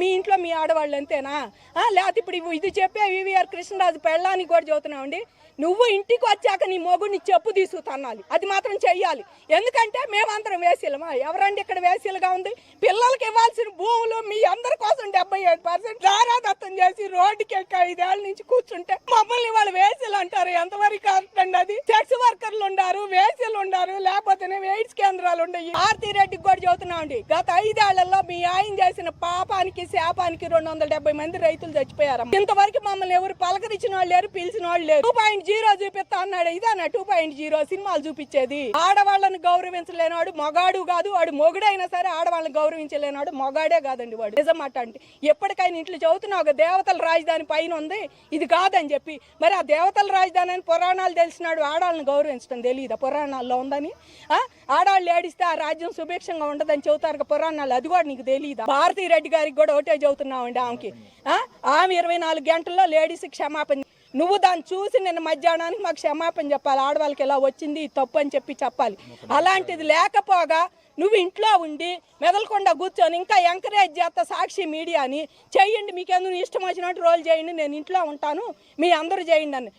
మీ ఇంట్లో మీ ఆడవాళ్ళు అంతేనా? లేకపోతే ఇప్పుడు ఇది చెప్పే వివిఆర్ కృష్ణరాజు పెళ్ళానికి కూడా చదువుతున్నావు అండి నువ్వు ఇంటికి వచ్చాక నీ మొగుడిని చెప్పు తీసుకుతన్నాలి అది మాత్రం చెయ్యాలి. ఎందుకంటే మేమందరం వేసీలమా? ఎవరండి ఇక్కడ వేసీలుగా ఉంది? పిల్లలకి ఇవ్వాల్సిన భూములు మీ అందరి కోసం డెబ్బై ఏడు పర్సెంట్ దారాదత్తం చేసి రోడ్డుకి ఐదేళ్ళ నుంచి కూర్చుంటే మమ్మల్ని వాళ్ళు వేసి ఉన్నారు ఎంతవరకు కరెక్ట్ అండి అది సెక్స్ వర్కర్లు ఉన్నారు వేసీలు ఉన్నారు లేకపోతే ఎయిడ్స్ కేంద్రాలు ఉన్నాయి. ఆర్తి రెడ్డికి కూడా చదువుతున్నామండి గత ఐదేళ్ళలో మీ ఆయన చేసిన పాపానికి శాపానికి రెండు వందల డెబ్బై మంది రైతులు చచ్చిపోయారు ఇంతవరకు మమ్మల్ని ఎవరు పలకరించిన వాళ్ళు లేరు పిలిచిన వాళ్ళు లేరు. టూ పాయింట్ జీరో చూపిస్తా అన్నాడు. ఇదన్న టూ పాయింట్ జీరో సినిమాలు చూపించేది? ఆడవాళ్ళని గౌరవించలేనాడు మొగాడు కాదు వాడు మొగుడైనా సరే ఆడవాళ్ళని గౌరవించలేనాడు మొగాడే కాదండి వాడు. నిజమాట అంటే ఎప్పటికైనా ఇంట్లో చదువుతున్నావు ఒక దేవతల రాజధాని పైన ఉంది. ఇది కాదని చెప్పి. మరి ఆ దేవతల రాజధాని అని పురాణాలు తెలిసినాడు. ఆడవాళ్ళని గౌరవించడం తెలియదా పురాణాల్లో ఉందని? ఆడాళ్ళు ఆడవాళ్ళు ఏడిస్తే ఆ రాజ్యం సుభిక్షంగా ఉండదని చెబుతారు కదా పురాణాలు అది కూడా నీకు తెలియదా భారతీ రెడ్డి గారికి కూడా ఒకటే చెబుతున్నామండి ఆమెకి. ఆమె ఇరవై నాలుగు గంటల్లో లేడీస్ క్షమాపణ నువ్వు దాన్ని చూసి నిన్న మధ్యాహ్నానికి మాకు క్షమాపణ చెప్పాలి. ఆడవాళ్ళకి ఇలా వచ్చింది తప్పు అని చెప్పి చెప్పాలి. అలాంటిది లేకపోగా నువ్వు ఇంట్లో ఉండి మెదలకుండా కూర్చొని ఇంకా ఎంకరేజ్ చేస్తా సాక్షి మీడియాని. చేయండి మీకు ఎందుకు ఇష్టం వచ్చినట్టు రోల్ చేయండి. నేను ఇంట్లో ఉంటాను మీ అందరూ చేయండి అని.